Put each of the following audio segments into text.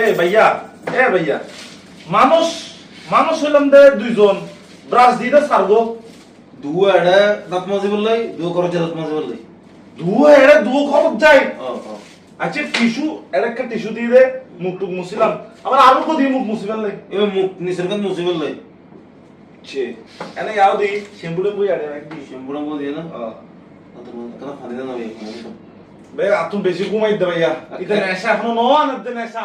এ ভাইয়া এ ভাইয়া। মানুষ মানুষ হইলাম দে দুইজন। ব্রাশ দিয়ে সারবো দুয়া এটা দাঁত মাজি বললাই দুয়া খরচে দাঁত মাজি বললাই। ধুয়া এড়ে ধুয়ো খরচ যায় আচ্ছা টিস্যু এর একটা টিস্যু দিয়ে দে মুখ টুক মুছিলাম আবার আরও কো দিয়ে মুখ মুছি ফেললে এবার মুখ নিচের কান মুছি বললাই ছে এনে ইয়াও দি শ্যাম্পু টেম্পু ইয়ারে একদি শ্যাম্পুর মধ্যে দিয়ে না? কেন ফানি দেন আমি বেশি ঘুমাই দে ভাইয়া। ইতে নেশা এখনও ন আনতে নেশা।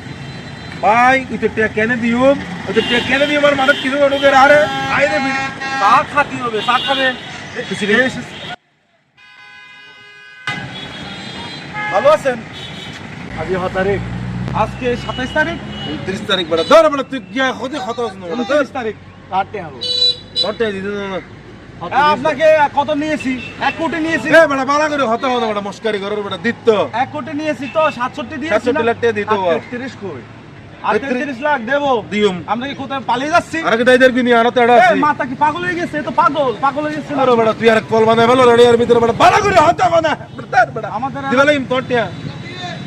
ভাই ইতে টিয়া কেনে দিউম ইতে টিয়া কেনে দিউম আর মাথা কিছু ওড়ুকে আরে আইরে চা খাতি হবে চা খাবে। কিছু রে। ভালো আছেন? আজকে হ তারিখ আজকে সাতাইশ তারিখ? 30 তারিখ বড়া দাঁড়া বড়া তুই গিয়া খতস না উনত্রিশ তারিখ কাটতে হবে। তোরটা দিতে না। আপনাকে কত নিয়েছি? এক কোটি নিয়েছি। এ বড়া বালা করে হতো হতো বড়া মস্কারি করার বড়া দিত। এক কোটি নিয়েছি তো সাতষট্টি দিয়েছি 67 লাখ টাকা দিতে। হবে। তেত্রিশ লাখ দেবো। দিউম। আমরা কি কোথায় পালিয়ে যাচ্ছি? আর কি দাইদের বিনি আরও তেড়া আছে। মাথা কি পাগল হয়ে গেছে? তো পাগল পাগল হয়ে গেছে। আরে বড়া তুই আর কল বানাই ভালো রেডি আর ভিতরে বড়া। বালা করে হতো না। বড়া আমাদের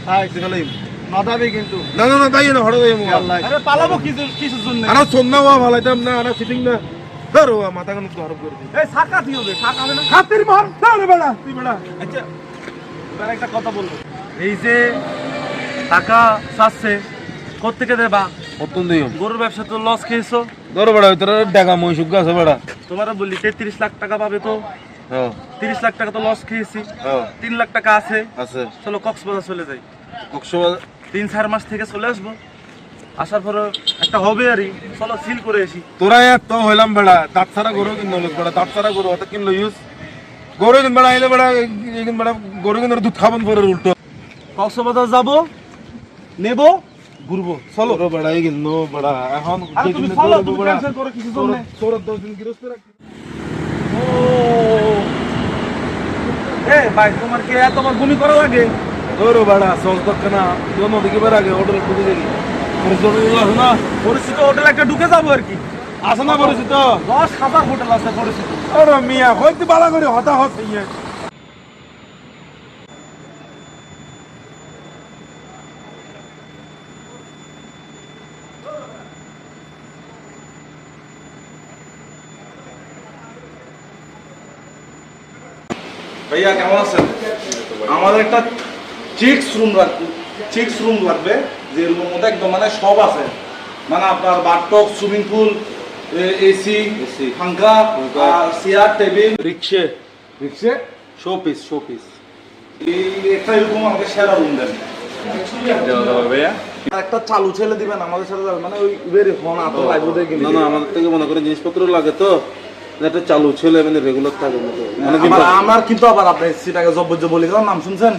হাই দিবালাইম নদাবে কিন্তু। না না না না হড়ো দেই মু আরে পালাবো কিছু কিছুর জন্য। আনা সন্না ওয়া ভালাইতাম না আনা সিটিং না। ধরো মাথা কান গরম করে দি এই সাকাতি হবে সাকা না। খাতির মার না বড়া। তুই বড়া। আচ্ছা একটা কথা বলব। এই যে টাকা চাচ্ছে কোথেকে দেবা? দিও গরুর ব্যবসা তো লস খেয়েছো। ধরো বড়া ভিতরে ডাকা মই সুগা আছে বড়া। তোমার বলি তেত্রিশ লাখ টাকা পাবে তো। তিরিশ লাখ টাকা তো লস খেয়েছি। তিন লাখ টাকা আছে। আছে। চলো কক্সবাজার চলে যাই। কক্সবাজার? তিন চার মাস থেকে চলে আসব। আসার পরে একটা হবে আরই। চলো সিল করে আসি। তোরা এত হইলাম বেড়া দাঁত সারা গরু কিনলো বেড়া দাঁত সারা গরু অত কিনলো ইউজ গরু কিন বেড়া আইলে বেড়া এইদিন বেড়া গরু কিনার দুধ খাবন পরে উল্টো। কক্সবাজার যাব নেব ঘুরবো চলো। বেড়া এই এখন তুমি চলো তুমি ক্যান্সেল করো কিছু জন্য তোর দশ দিন গৃহস্থ রাখি। ও। এ ভাই তোমার কি এত আমার গুলি করা লাগে? গরু বেড়া সস দক্কা না তুই নদীকে বেড়া হোটেল খুঁজে দেখি পরিচিত আছে না? পরিচিত হোটেল একটা ঢুকে যাব আর কি। আছে না পরিচিত? দশ হাজার হোটেল আছে পরিচিত। মিয়া বালা করে হতাহত ইয়ে ভাইয়া কেমন আছেন? আমাদের একটা চিক্স রুম লাগবে চিক্স রুম লাগবে যে রুমের মধ্যে একদম মানে সব আছে। মানে আপনার বাথটব সুইমিং পুল এসি পাঙ্খা পাঙ্খা। চেয়ার টেবিল রিক্সে। রিক্সে? শো পিস শো পিস এই একটা এরকম আমাকে সেরা রুম দেন। আর একটা চালু ছেলে দিবেন আমাদের সাথে মানে ওই ফোন আতো লাগবে দেখে না না আমাদের থেকে মনে করে জিনিসপত্র লাগে তো। একটা চালু ছেলে মানে রেগুলার থাকে মানে আমার আমার কিন্তু আবার আপনি সেটাকে জব্বর যে বলি নাম শুনছেন?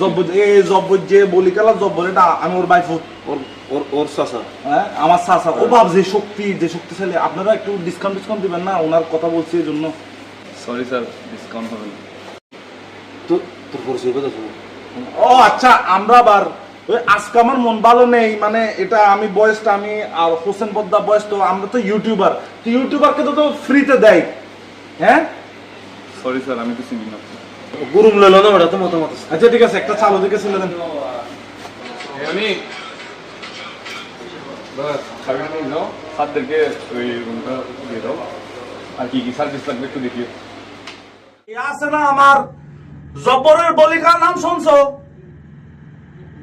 জব্বর এই জব্বর যে বলি গেলাম জব্বর এটা আমি ওর বাইফ ওর ওর ওর চাচা। হ্যাঁ আমার চাচা। ও বাপ যে শক্তি যে শক্তিশালী। আপনারা একটু ডিসকাউন্ট ডিসকাউন্ট দিবেন না? ওনার কথা বলছি এই জন্য। সরি স্যার ডিসকাউন্ট হবে না। তো তোর পরিচয় কথা শুনো ও আচ্ছা আমরা আবার আজকে আমার মন ভালো নেই মানে এটা আমি বয়সটা আমি আর হোসেন বদ্দা বয়স তো আমরা তো ইউটিউবার তো ইউটিউবারকে তো তো ফ্রিতে দেয়। হ্যাঁ? সরি স্যার আমি তো চিনি না। গুরুম লইলো না বেড়া তো মতামত আচ্ছা ঠিক আছে একটা চালু দিকে ছেলে দেন অনেক বাস চাবি নিয়ে যাও স্যারদেরকে ওই রুমটা দিয়ে দাও। আর কি কি সার্ভিস লাগবে একটু দেখিও। আছে না আমার জব্বরের বলিকার নাম শুনছো?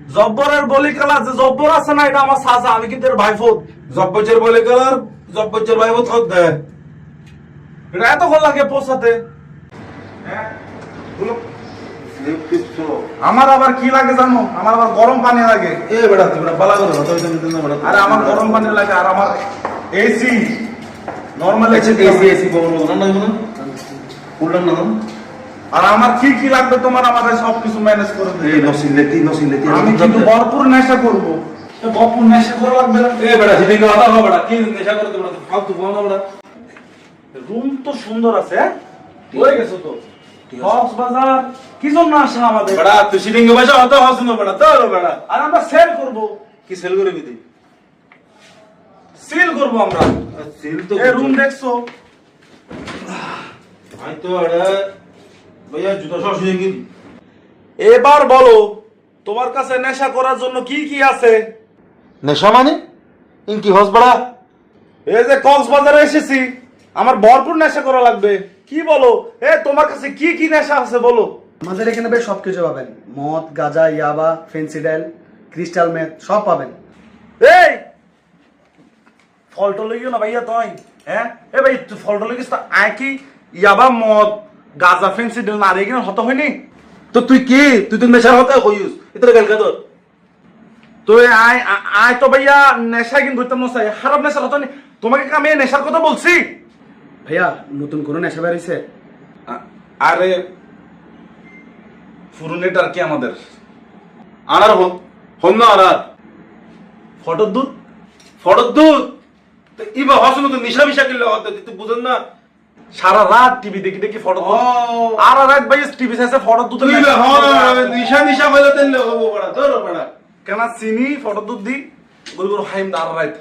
জব্বরের বলিকালা যে জব্বর আছে না এটা আমার সাজা আমি কিন্তু এর ভাইফোত জব্বচের বলি গেলার জব্বচের ভাই বোধ হত দেয় এটা এতক্ষণ লাগে পৌঁছাতে। হ্যাঁ? আমার আবার কি লাগে জানো? আমার আবার গরম পানি লাগে। এ বেড়া তুই বালা করে আরে আমার গরম পানি লাগে আর আমার AC normal AC AC AC বলব না? না না না আর আমার কি কি লাগবে তোমার আমাদের সবকিছু ম্যানেজ করে এই নসিলেতি নসিলেতি আমি কিন্তু ভরপুর নেশা করব। তো ভরপুর নেশা করা লাগবে না। এ বেড়া সিটিং কথা হবে বেড়া কি নেশা করতে বেড়া ফালতু কোন বেড়া রুম তো সুন্দর আছে হ্যাঁ? হয়ে গেছে তো। কক্সবাজার কি জন্য আসা আমাদের? বেড়া তুই সিটিং পয়সা হতো হস না বেড়া তো বেড়া আর আমরা সেল করব। কি সেল করে দিদি সেল করব আমরা। সেল তো এই রুম দেখছ। আমি তো এটা ভাইয়া জুতা সব শুয়ে গেলি এবার বলো তোমার কাছে নেশা করার জন্য কি কি আছে? নেশা মানে? ইন কি হস বেড়া? এই যে কক্সবাজারে এসেছি আমার ভরপুর নেশা করা লাগবে। কি বলো? এ তোমার কাছে কি কি নেশা আছে বলো? আমাদের এখানে বেশ সবকিছু পাবেন। মদ গাঁজা ইয়াবা ফেন্সিডাইল ক্রিস্টাল মেথ সব পাবেন। এই! ফলটা লইও না ভাইয়া তুই হ্যাঁ? এ ভাই তুই ফলটা লইছিস তো আয় কি? ইয়াবা মদ গাজা ফেন্সি দিল না রে কিনা হত হয়নি? তো তুই কি? তুই তো নেশার হতে কইস। এটা গেল কাদর তো এ আয় আয় তো ভাইয়া নেশা কিন্তু ধরতাম না খারাপ নেশা হতো তোমাকে কি আমি নেশার কথা বলছি? ভাইয়া নতুন কোনো নেশা বেরিয়েছে আরে ফুরুনেট আর কি আমাদের? আনার হন হন না আনার। ফটোর দুধ? ফটোর দুধ? তো ইবা হস না তো নিশা মিশা কিনলে হতে তুই বুঝেন না। সারা রাত টিভি দেখি দেখি ফটো। আর রাত ভাই টিভি চাইছে ফটো দুধ তুই বে নিশা নিশা হইলে তেলে হব বেড়া তোর বেড়া। কেন চিনি? ফটো দুধ দি। গরু গরু হাইম আর রাত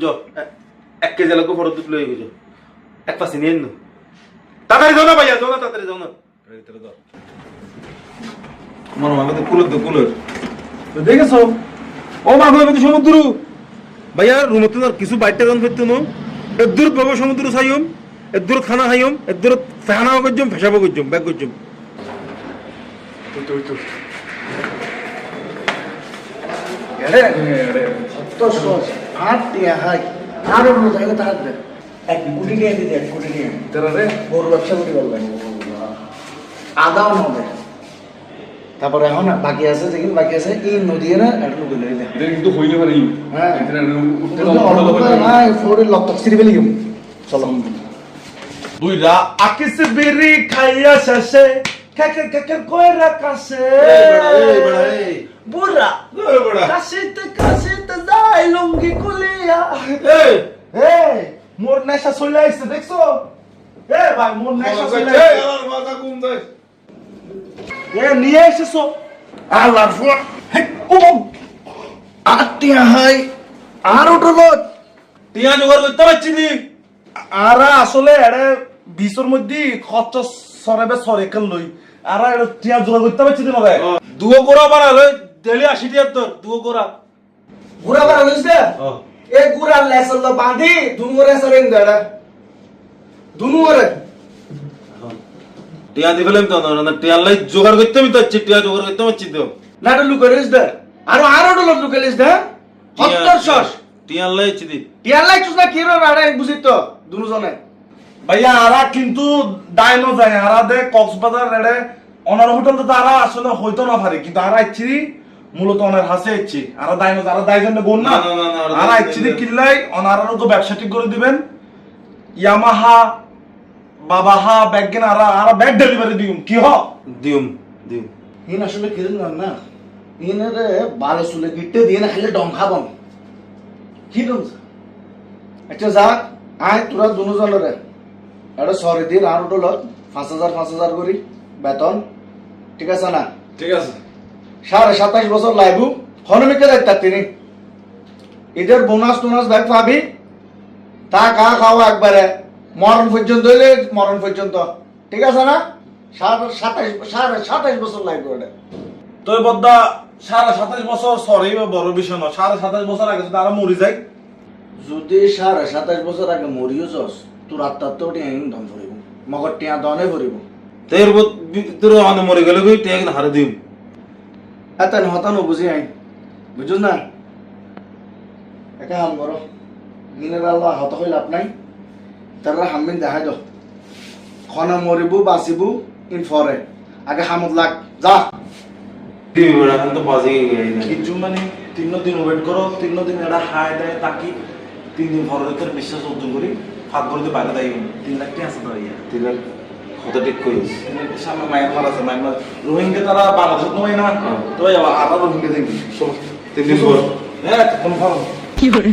জ এক কেজি লাগো ফটো দুধ লই গেছো। এক পাশে নিয়ে নো তাড়াতাড়ি যাও না ভাইয়া যাও না তাড়াতাড়ি যাও না। আমার মাকে তো কুলের দো কুলের। দেখেছ? ও মা ভাই তো সমুদ্র। ভাইয়া রুমে তো কিছু বাইটটা গান ফেরতো নো। দূর বাবা সমুদ্র সাইম এর খানা খাইম এর দূর ফেহানা করছম ফেসাবো করছম ব্যাগ তো বলবেন আদাও হবে তারপরে এখন বাকি আছে যেদিন বাকি আছে এই নদী না একটা নদী লইলে এটা কিন্তু পারে হ্যাঁ। এখানে উঠতে ফটো দাও হ্যাঁ ফোরে লক্ষ সিরি বেলি চলো। বুইরা আকিস বিরি খাইয়া শেষে কাকে কাকে কইরা কাছে বুড়া কাশিতে কাশিতে যাই লুঙ্গি কুলিয়া এ মোর নেশা চলে আইছে দেখছ? এ ভাই মোর নেশা চলে আইছে। এ নিয়ে এসেছ? আল্লাহর ফুয়া। হে ও আট টিয়া হাই আর উঠল টিয়া জোগাড় করতে পারছি আরা আসলে এড়ে বিশর মধ্যে খরচ সরেবে সরে কেন লই? আরা টিয়া জোগাড় করতে পারছি না ভাই দুও গোড়া বাড়ালো ডেলি আশি টিয়ার তোর দুও গোড়া। গুড়া বার হইছে এ গুড়া লেসল তো বাঁধি দুনুরে সরেন দেড়া দুনুরে টিয়া দি ফেলাম তো না টিয়ার লাই জোগাড় করতে আমি তো টিয়া জোগাড় করতে পারছি তো। নাটো লুকারিস দে। আর আর ওটো লুকারিস দে। হত্তর শশ টিয়ার লাই চিদি টিয়ার লাইছস না কিরো রাড়া বুঝি তো দুনুজনে? ভাইয়া আরা কিন্তু ডাইনো যায় আরা দে কক্সবাজার রেড়ে অনার হোটেল তো আরা আসলে হইতো না পারে কিন্তু আরা ইচ্ছি মূলত অনার হাসে ইচ্ছি। আরা ডাইনো আরা দাই জন্য বোন না? আরা ইচ্ছি। কিল্লাই অনারারও তো ব্যবসা ঠিক করে দিবেন। ইয়ামাহা বাবাহা ব্যাগ কেন আরা আরা ব্যাগ ডেলিভারি দিম কি হ? দিউম দিউম। ইন আসলে কিরণ না? ইনরে বালে সুলে গিট্টে দিয়ে না খালি ডং খাবন কি ডং আচ্ছা যা আয় তোরা দুজনরে এটা সরে দিন আর লত পাঁচ হাজার পাঁচ হাজার করি বেতন। ঠিক আছে না? ঠিক আছে। সাড়ে সাতাশ বছর লাগবো হনমিকে দায়িত্ব তিনি। এদের বোনাস টোনাস ব্যাগ পাবি তা কা খাওয়া একবারে মরণ পর্যন্ত হইলে মরণ পর্যন্ত। ঠিক আছে না? সাড়ে সাতাশ সাড়ে সাতাশ বছর লাগবে ওটা তো এই বদ্দা সাড়ে সাতাশ বছর সরি বড় বিষয় না সাড়ে সাতাশ বছর আগে যদি আরা মরি যায় যদি সাড়ে সাতাশ বছর আগে মরিও যাস তোর আত্মার তো টিয়া ধন ভরিব মগর টিয়া দনে ভরিব তের তোর অনে মরে গেলে কই টিয়া কিনা হারে দিউম এতন হতান বুঝি আই বুঝুস না একা হাম করো আল্লাহ হত হইল লাভ নাই তারা হামিন দেখাই দাও খনা মরিবু বাঁচিবু ইন ফরে আগে হামত লাগ যা দিবি বাজি কিছু মানে তিন দিন ওয়েট করো তিন দিন এটা হাই দেয় তাকি তিন দিন ভরতের বিশ্বাস অর্জন করি ফাঁক করতে বাইরে দায়ী তিন লাখ টাকা আছে তো ইয়া তিন লাখ কত ঠিক লাখ সামনে মায়ানমার আছে মায়ানমার রোহিঙ্গা তারা বাংলাদেশ নয় না? তো আবার রোহিঙ্গা দেখবি তিন দিন পর হ্যাঁ কি ভালো